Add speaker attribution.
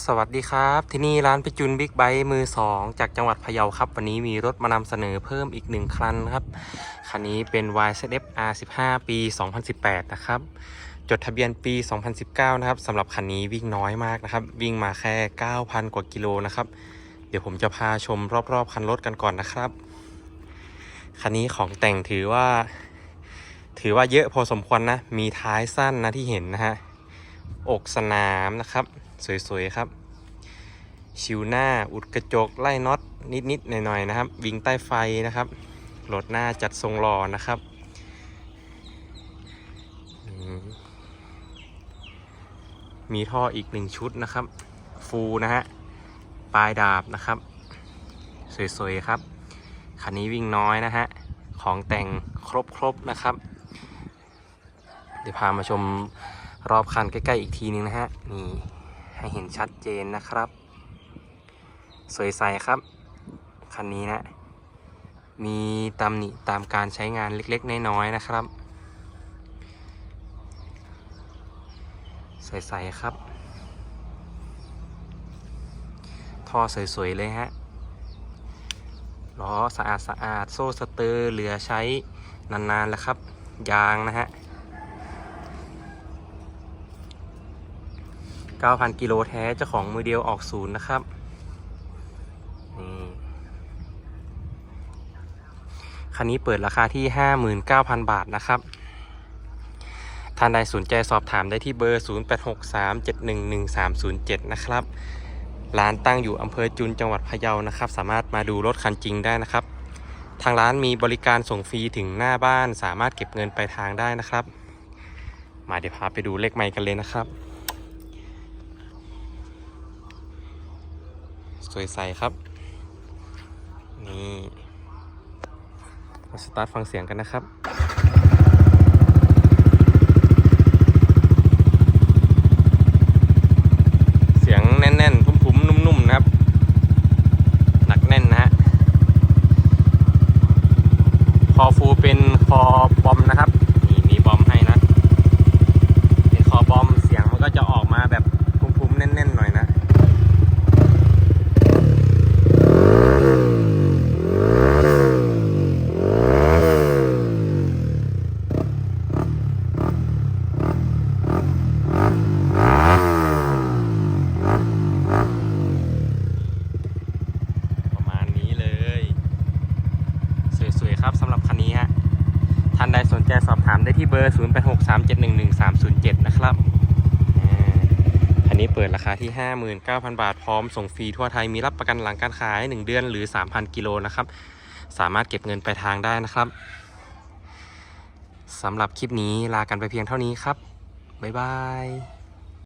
Speaker 1: สวัสดีครับ ที่นี่ร้านพิจุนบิ๊กไบค์มือ 2 จากจังหวัดพะเยาครับ วันนี้มีรถมานำเสนอเพิ่มอีกหนึ่งคันครับ คันนี้เป็น YZF R15 ปี 2018 นะครับ จดทะเบียนปี 2019 นะครับสำหรับคันนี้วิ่งน้อยมากนะครับ วิ่งมาแค่ 9,000 กว่ากิโลนะครับ เดี๋ยวผมจะพาชมรอบๆ คันรถกันก่อนนะครับ คันนี้ของแต่งถือว่า ถือว่าเยอะพอสมควรนะ มีท้ายสั้นนะที่เห็นนะฮะ อกสนามนะครับ สวยๆครับ ชิวหน้าอุดกระจกไล่น็อตนิดๆหน่อยๆนะครับ วิ่งใต้ไฟนะครับโหลดหน้าจัดทรงหล่อนะครับมมีท่ออีกหนึ่งชุดนะครับ ฟูนะฮะปลายดาบนะครับ สวยๆครับ คันนี้วิ่งน้อยนะฮะ ของแต่งครบๆนะครับ เดี๋ยวพามาชมรอบคันใกล้ๆอีกทีนึงนะฮะ นี่ ให้เห็นชัดเจนนะครับ สวยใสครับ คันนี้นะ มีตำหนิตามการใช้งานเล็กๆ น้อยๆนะครับใสๆครับ ท่อสวยๆ เลยฮะล้อสะอาดสะอาดๆโซ่สเตอร์เหลือใช้นานๆแล้วครับ ยางนะฮะ 9,000 กิโลแท้เจ้าของมือเดียวออกศูนย์นะครับ นี่คันนี้เปิดราคาที่ 59,000 บาทนะครับท่านใดสนใจสอบถามได้ที่เบอร์ 0863711307 นะครับ ร้านตั้งอยู่อำเภอจุนจังหวัดพะเยานะครับ สามารถมาดูรถคันจริงได้นะครับ ทางร้านมีบริการส่งฟรีถึงหน้าบ้าน สามารถเก็บเงินปลายทางได้นะครับ มาเดี๋ยวพาไปดูเลขไมค์กันเลยนะครับ สวยใสครับ นี่มาสตาร์ทฟังเสียงกันนะครับเสียงแน่นๆทุ้มๆนุ่มๆนะครับหนักแน่นนะฮะคอฟูเป็นคอบอมนะครับ นี่มีบอมให้นะ เป็นคอบอมเสียงมันก็จะออกมาแบบทุ้มๆ แน่นๆ หน่อยนะ ประมาณนี้เลย สวยๆครับสำหรับคันนี้ฮะ สนใจสอบถามได้ที่เบอร์ 0863711307 นะครับอ่าคันนี้เปิดราคาที่ 59,000 บาทพร้อมส่งฟรีทั่วไทยมีรับประกันหลังการขาย 1 เดือนหรือ 3,000 กิโลนะครับ สามารถเก็บเงินไปลายทางได้นะครับสำหรับคลิปนี้ลากันไปเพียงเท่านี้ครับ บ๊ายบาย